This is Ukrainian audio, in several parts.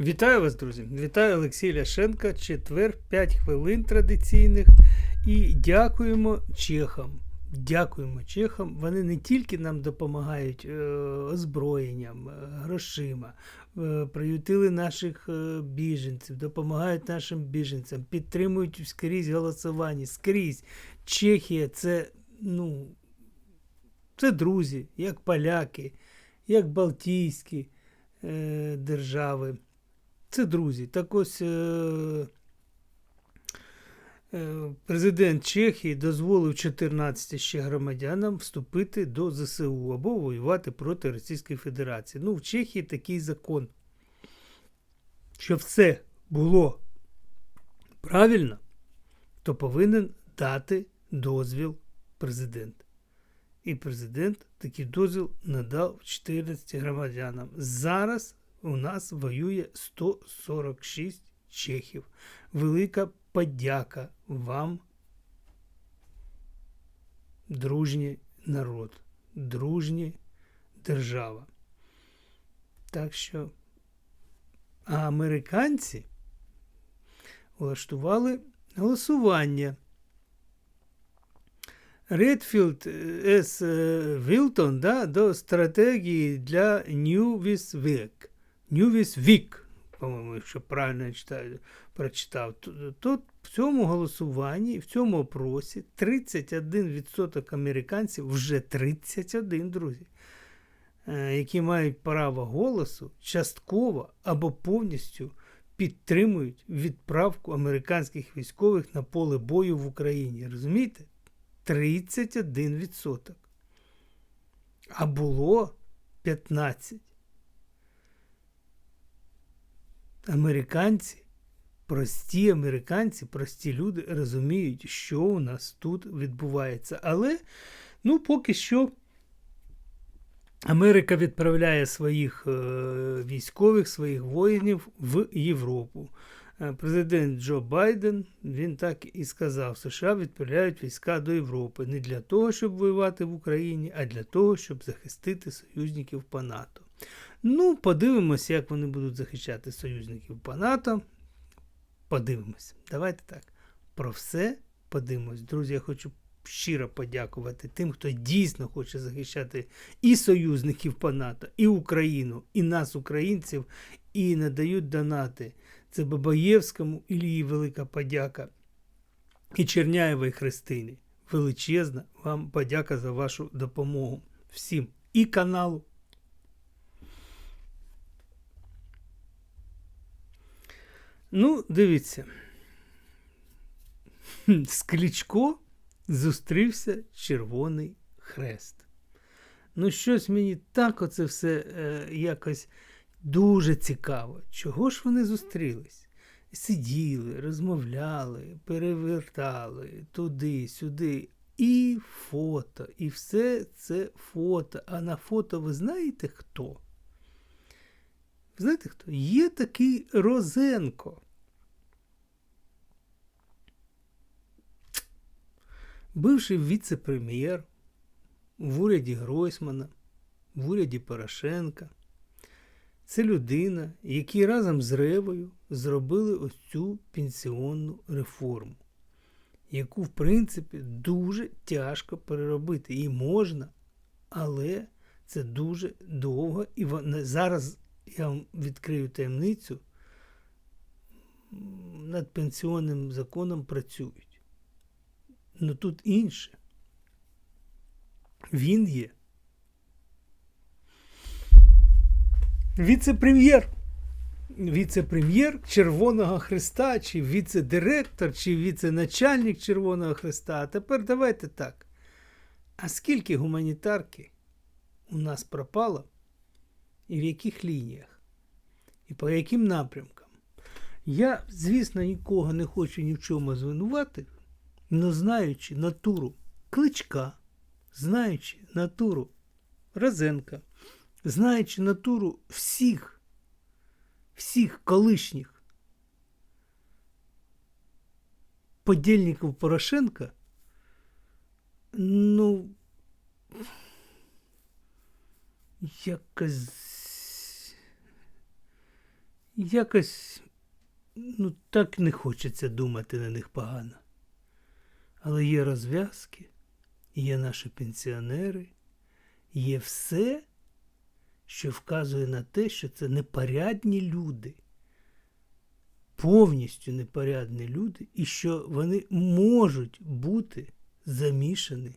Вітаю вас, друзі! Вітаю Олексій Ляшенка. Четвер, 5 хвилин традиційних. І дякуємо чехам. Дякуємо чехам. Вони не тільки нам допомагають е, озброєнням, е, грошима, е, приютили наших е, біженців, допомагають нашим біженцям, підтримують скрізь голосування, скрізь. Чехія це, ну, це друзі, як поляки, як Балтійські е, держави. Це друзі. Так ось е, е, президент Чехії дозволив 14 ще громадянам вступити до ЗСУ або воювати проти Російської Федерації. Ну, в Чехії такий закон. Щоб все було правильно, то повинен дати дозвіл президент. І президент такий дозвіл надав 14 громадянам. Зараз у нас воює 146 чехів. Велика подяка вам, дружній народ, дружні держава. Так що, а американці влаштували голосування. Редфілд С. Вілтон да, до стратегії для Ньювіс Вік. Ньювіс Вік, по-моєму, якщо правильно я читаю, прочитав. Тут в цьому голосуванні, в цьому опросі 31% американців, вже 31, друзі, е, які мають право голосу, частково або повністю підтримують відправку американських військових на поле бою в Україні. Розумієте? 31%. А було 15%. Американці, прості американці, прості люди розуміють, що у нас тут відбувається. Але, ну, поки що. Америка відправляє своїх е, військових, своїх воїнів в Європу. Е, президент Джо Байден він так і сказав: США відправляють війська до Європи не для того, щоб воювати в Україні, а для того, щоб захистити союзників по НАТО. Ну, подивимося, як вони будуть захищати союзників по НАТО. Подивимось. Давайте так. Про все подивимось. Друзі, я хочу щиро подякувати тим, хто дійсно хоче захищати і союзників по НАТО, і Україну, і нас, українців, і надають донати. Це Бабаєвському Ілії велика подяка. І Черняєвій Христині. Величезна вам подяка за вашу допомогу. Всім і каналу. Ну, дивіться. З Кличко зустрівся Червоний Хрест. Ну, щось мені так оце все е, якось дуже цікаво. Чого ж вони зустрілись? Сиділи, розмовляли, перевертали туди, сюди. І фото, і все це фото. А на фото ви знаєте хто? Знаєте хто? Є такий Розенко. Бивший віце-прем'єр в уряді Гройсмана, в уряді Порошенка. Це людина, які разом з Ревою зробили ось цю пенсіонну реформу, яку, в принципі, дуже тяжко переробити. І можна, але це дуже довго. І вона зараз я вам відкрию таємницю, над пенсіонним законом працюють. Ну тут інше. Він є віце-прем'єр. Віце-прем'єр Червоного Христа, чи віце-директор, чи віце-начальник Червоного Христа. А тепер давайте так. А скільки гуманітарки у нас пропало і в яких лініях? І по яким напрямкам? Я, звісно, нікого не хочу ні в чому звинувати, але знаючи натуру кличка, знаючи натуру Розенка, знаючи натуру всіх, всіх колишніх подільників Порошенка, ну, якось якось ну, так не хочеться думати на них погано. Але є розв'язки, є наші пенсіонери, є все, що вказує на те, що це непорядні люди. Повністю непорядні люди, і що вони можуть бути замішані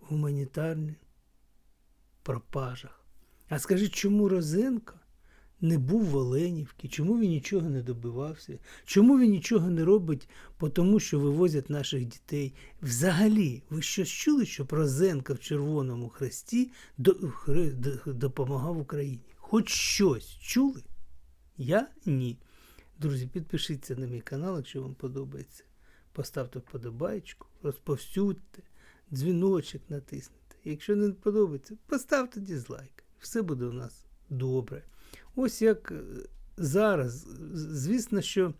в гуманітарних пропажах. А скажіть, чому Розенко не був в Оленівці? Чому він нічого не добивався? Чому він нічого не робить, тому що вивозять наших дітей? Взагалі, ви щось чули, що Розенко в Червоному Хресті допомагав Україні? Хоч щось чули? Я ні. Друзі, підпишіться на мій канал, якщо вам подобається. Поставте вподобайку, розповсюдьте, дзвіночок натиснете. Якщо не подобається, поставте дізлайк. Все буде у нас добре. Ось як е, зараз. Звісно, що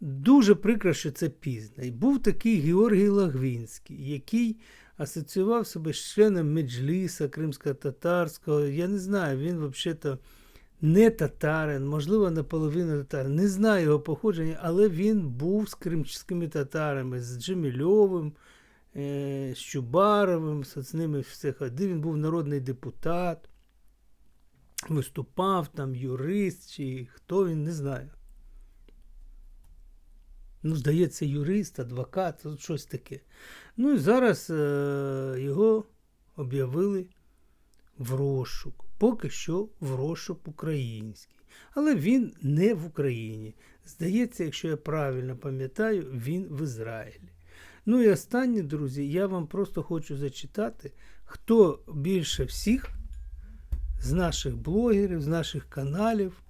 дуже прикро, що це пізно. І був такий Георгій Лагвінський, який асоціював себе з членом Меджліса кримсько-татарського. Я не знаю, він взагалі-то не татарин, можливо, наполовину татарин. Не знаю його походження, але він був з кримськими татарами, з Джемільовим, е, з Чубаровим, з ними все ходив. Він був народний депутат, виступав там юрист, чи хто він, не знаю. Ну, здається, юрист, адвокат, щось таке. Ну і зараз е- його об'явили в розшук. Поки що в розшук український. Але він не в Україні. Здається, якщо я правильно пам'ятаю, він в Ізраїлі. Ну і останнє, друзі, я вам просто хочу зачитати, хто більше всіх з наших блогерів, з наших каналів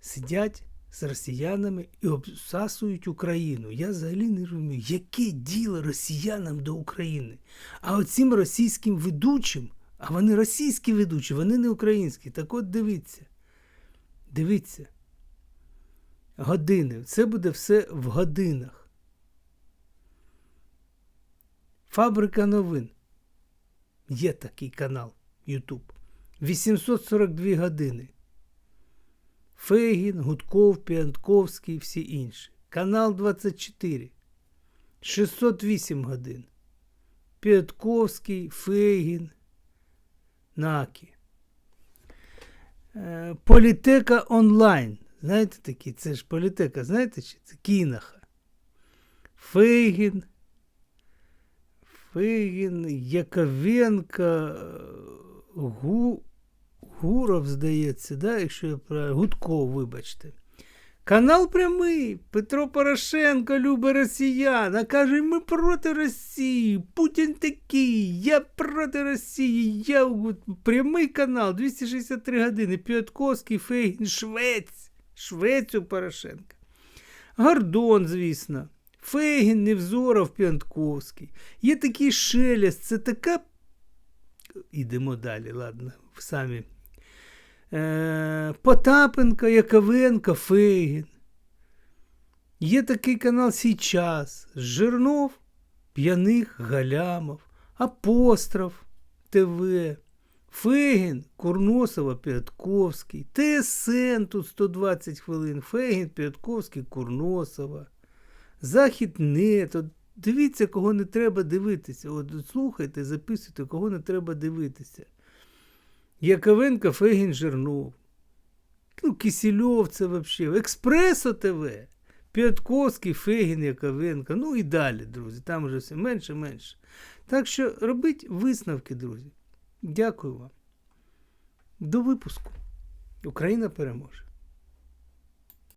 сидять з росіянами і обсасують Україну. Я взагалі не розумію, яке діло росіянам до України. А оцим російським ведучим, а вони російські ведучі, вони не українські. Так от дивіться. Дивіться. Години. Це буде все в годинах. Фабрика новин. Є такий канал YouTube. 842 години. Фейгін, Гудков, Піантковський, всі інші. Канал 24. 608 годин. Піантковський, Фейгін, Накі. Е, Політека онлайн. Знаєте такі? Це ж політека, знаєте, чи це Кінаха. Фейгін. Фейгін, Яковенко, Гу, Гуров, здається, да, якщо я правильно. Гудков, вибачте. Канал прямий. Петро Порошенко любить росіян. А каже, ми проти Росії. Путін такий. Я проти Росії. Я прямий канал 263 години. П'ятковський, Фейгін, Швець. Швець у Порошенка. Гордон, звісно. Фейгін, Невзоров, П'янтковський. Є такий шелест, це така. Ідемо далі, ладно, самі. Е, Потапенко, Яковенко, Фейгін. Є такий канал Сейчас. Жирнов, П'яних, Галямов, Апостроф ТВ. Фегін, Курносова, Пятковський, ТСН тут 120 хвилин. Фегін, Пятковський, Курносова. Захід. От дивіться, кого не треба дивитися. От слухайте, записуйте, кого не треба дивитися. Яковенко, Фегін, Жирнов. Ну, Кисельов це взагалі. Експресо ТВ. П'ятковський, Фегін, Яковенко. Ну і далі, друзі. Там вже все менше менше. Так що робіть висновки, друзі. Дякую вам. До випуску. Україна переможе.